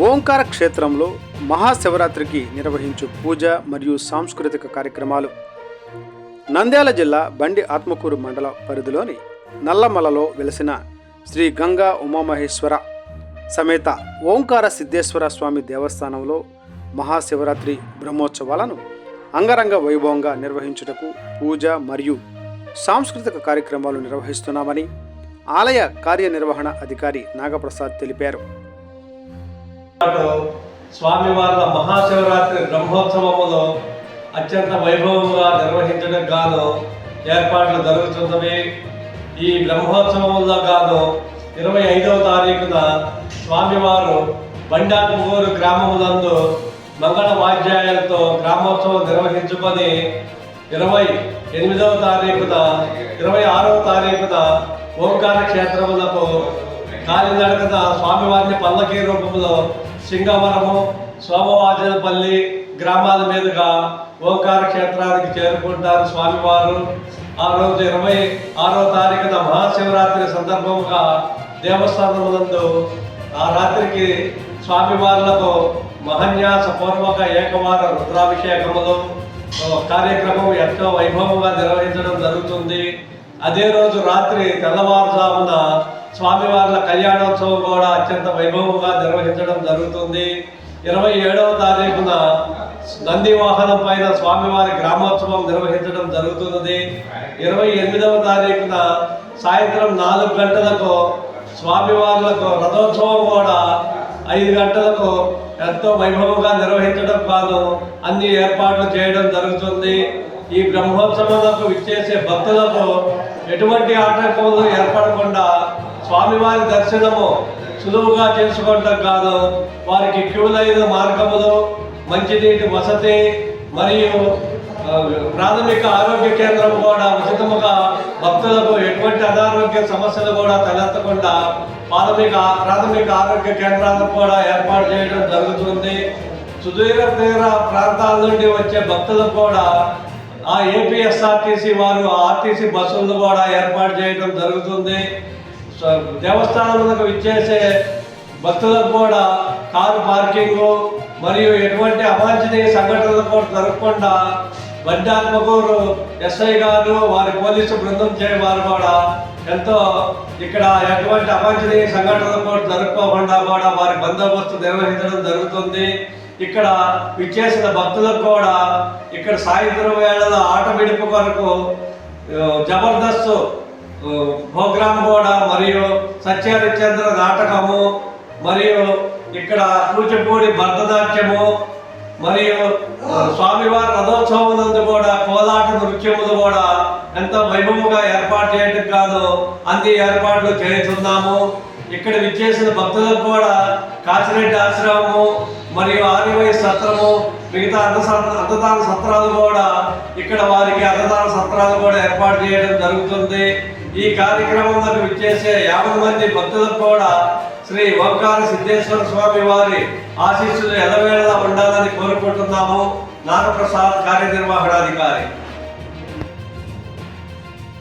ఓంకార క్షేత్రంలో మహాశివరాత్రికి నిర్వహించు పూజ మరియు సాంస్కృతిక కార్యక్రమాలు. నంద్యాల జిల్లా బండి ఆత్మకూరు మండల పరిధిలోని నల్లమలలో వెలిసిన శ్రీ గంగా ఉమామహేశ్వర సమేత ఓంకార సిద్ధేశ్వర స్వామి దేవస్థానంలో మహాశివరాత్రి బ్రహ్మోత్సవాలను అంగరంగ వైభవంగా నిర్వహించుటకు పూజ మరియు సాంస్కృతిక కార్యక్రమాలు నిర్వహిస్తున్నామని ఆలయ కార్యనిర్వహణ అధికారి నాగప్రసాద్ తెలిపారు. స్వామివార్ల మహాశివరాత్రి బ్రహ్మోత్సవములో అత్యంత వైభవంగా నిర్వహించడం గాను ఏర్పాట్లు జరుగుతున్నవి. ఈ బ్రహ్మోత్సవంలో గాను ఇరవై ఐదవ తారీఖున స్వామివారు బండాపుగూరు గ్రామములందు మంగళ వాద్యాయాలతో గ్రామోత్సవం నిర్వహించుకొని ఇరవై ఎనిమిదవ తారీఖున ఇరవై ఆరవ తారీఖున ఓంకార క్షేత్రములకు కాలినడకన స్వామివారిని పల్లకీ రూపంలో సింగవరము సోమవాజనపల్లి గ్రామాల మీదుగా ఓంకార క్షేత్రానికి చేరుకుంటారు స్వామివారు. ఆ రోజు ఇరవై ఆరో తారీఖున మహాశివరాత్రి సందర్భంగా దేవస్థానములందు ఆ రాత్రికి స్వామివార్లకు మహన్యాస పూర్వక ఏకవార రుద్రాభిషేకములు కార్యక్రమం ఎంతో వైభవంగా నిర్వహించడం జరుగుతుంది. అదే రోజు రాత్రి తెల్లవారుజామున స్వామివార్ల కళ్యాణోత్సవం కూడా అత్యంత వైభవంగా నిర్వహించడం జరుగుతుంది. ఇరవై ఏడవ తారీఖున నంది వాహనం పైన స్వామివారి గ్రామోత్సవం నిర్వహించడం జరుగుతున్నది. ఇరవై ఎనిమిదవ తారీఖున సాయంత్రం నాలుగు గంటలకు స్వామివార్లకు రథోత్సవం కూడా ఐదు గంటలకు ఎంతో వైభవంగా నిర్వహించడం కాదు అన్ని ఏర్పాట్లు చేయడం జరుగుతుంది. ఈ బ్రహ్మోత్సవాలకు విచ్చేసే భక్తులకు ఎటువంటి ఆటంకములు ఏర్పడకుండా దర్శనము సులువుగా చేసుకోవటం కాదు. వారికి క్యూ లైన్ మార్గములు మంచినీటి వసతి మరియు ప్రాథమిక ఆరోగ్య కేంద్రం కూడా ఉచితముగా భక్తులకు ఎటువంటి అనారోగ్య సమస్యలు కూడా తలెత్తకుండా ప్రాథమిక ప్రాథమిక ఆరోగ్య కేంద్రాలను కూడా ఏర్పాటు చేయడం జరుగుతుంది. సుదూర తీర ప్రాంతాల నుండి వచ్చే భక్తులకు కూడా ఆ ఏపీఎస్ఆర్టీసీ వారు ఆర్టీసీ బస్సులను కూడా ఏర్పాటు చేయడం జరుగుతుంది. దేవస్థానములకు విచ్చేసే భక్తులకు కూడా కారు పార్కింగ్ మరియు ఎటువంటి అవాంఛనీయ సంఘటనలు కూడా జరగకుండా బండాత్మకూరు ఎస్ఐ గారు వారి పోలీసు బృందం చేయవారు కూడా ఎంతో ఇక్కడ ఎటువంటి అవాంఛనీయ సంఘటనలు కూడా జరుపుకోకుండా కూడా వారి బందోబస్తు నిర్వహించడం జరుగుతుంది. ఇక్కడ విచ్చేసిన భక్తులకు కూడా ఇక్కడ సాయంత్రం వేళలో ఆట విడుపు కొరకు జబర్దస్త్ ప్రోగ్రామ్ కూడా మరియు సత్యహరిచంద్ర నాటకము మరియు ఇక్కడ కూచిపూడి భరతనాట్యము మరియు స్వామివారి రథోత్సవం నందు కూడా కోలాట నృత్యములు కూడా ఎంతో వైభవంగా ఏర్పాటు చేయడం కాదు అన్ని ఏర్పాట్లు చేస్తున్నాము. ఇక్కడ విచ్చేసిన భక్తులకు కూడా కాచిరెడ్డి ఆశ్రమము మరియు ఆర్యవై సత్రము మిగతా అన్న అన్నదాన సత్రాలు కూడా ఇక్కడ వారికి అన్నదాన సత్రాలు కూడా ఏర్పాటు చేయడం జరుగుతుంది. ఈ కార్యక్రమంలో విచ్చేసే యాభై మంది భక్తులకు కూడా శ్రీ ఓంకార సిద్ధేశ్వర స్వామి వారి ఆశీస్సులు ఎలవేళలా ఉండాలని కోరుకుంటున్నాము. నాగప్రసాద్ కార్యనిర్వహణాధికారి